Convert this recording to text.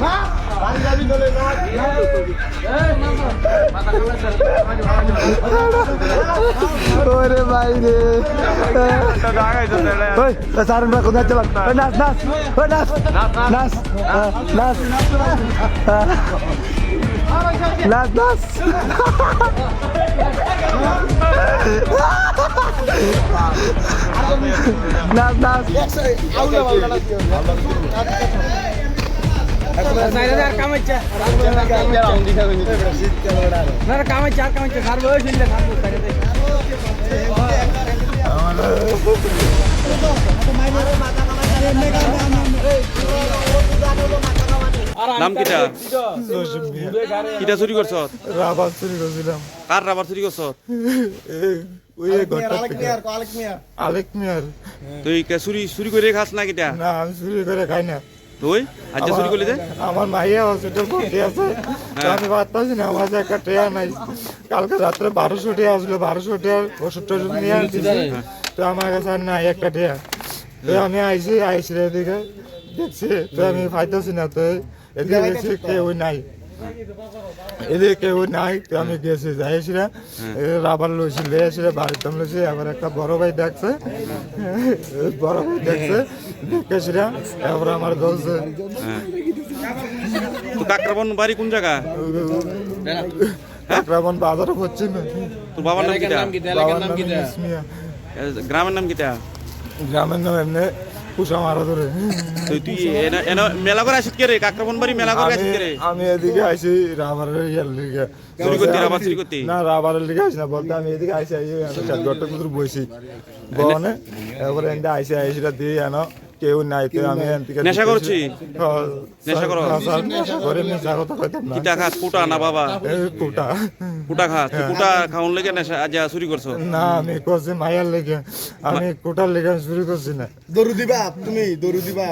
না ওরে ভাই রে। ওই সারন ভাই কোথায় চলান ওই নাচ নাচ ওই নাচ নাচ হ্যাঁ, নাচ হ্যাঁ। নাচ নাচ নাচ নাচ নাম কিটা? কিটা চুরি করছ? রাবার চুরি করছিলাম। কার রাবার চুরি করছ? ওই ঘরটা আলেক মিয়ার। তুই চুরি চুরি করে খাস না কিটা? না আমি চুরি করে খাই না। তুই? আজ চুরি করলি যে আমার মাইয়া হসপিটাল ভর্তি আছে। তো আমি পারতাছি না আমার কাছে একটা ট্রেয়ার নাই। কালকে রাত্রে বারোশো টিয়া আসলো বারোশো টিয়া ওষুধ টষুধ নিয়ে আসছি তো আমার কাছে আর নাই একটা ট্রেয়ার তো আমি আইসি আইসি এদিকে দেখছি। তো আমি পাইতেছি না তো এদিকে দেখছি কেউ নাই। এদিকে কেউ নাই তো আমি গেছি যাইছিলাম রাবার লইছি লেয়েছিল বাড়িতে লইছি আবার একটা বড় ভাই দেখছে। বড় ভাই দেখছে দেখেছিলাম এবার আমার তো কাকরাবন বাড়ি কোন জায়গা? আক্রমণ বাজারে হচ্ছে না তোর বাবার নাম কিটা? বাবার নাম। এ, গ্রামের নাম কিটা? গ্রামের নাম এমনি পুষা মারা ধরে। তুই তুই এনা- এনা মেলা করে আসিত কে রে? কাকরাবন বাড়ি মেলা করে আসিত কে রে? আমি- এদিকে আইছি রাবারের ইয়ার লিগে। চুরি করতে, রাবার চুরি করতে? না রাবারের লিগে আইসি না বলতে আমি এদিকে আইসি আইসি ঘরটা কুতুর বসি বনে এবারে এনতে আইসি আইসিটা দিয়ে আনো। কেউ নাই তো আমি নেশা করছি? হ্যাঁ, নেশা করো? হ্যাঁ, স্যার, নেশা কথা কইতাম না। কিটা খাস কুটা না বাবা? এই কুটা। কুটা খাস খাওন লেগে নেশা আজ চুরি করছ। না আমি কইছি মায়ার লেগে। আমি কোটার লেগে শুরু করছি না। দরু দিবা তুমি দরু দিবা।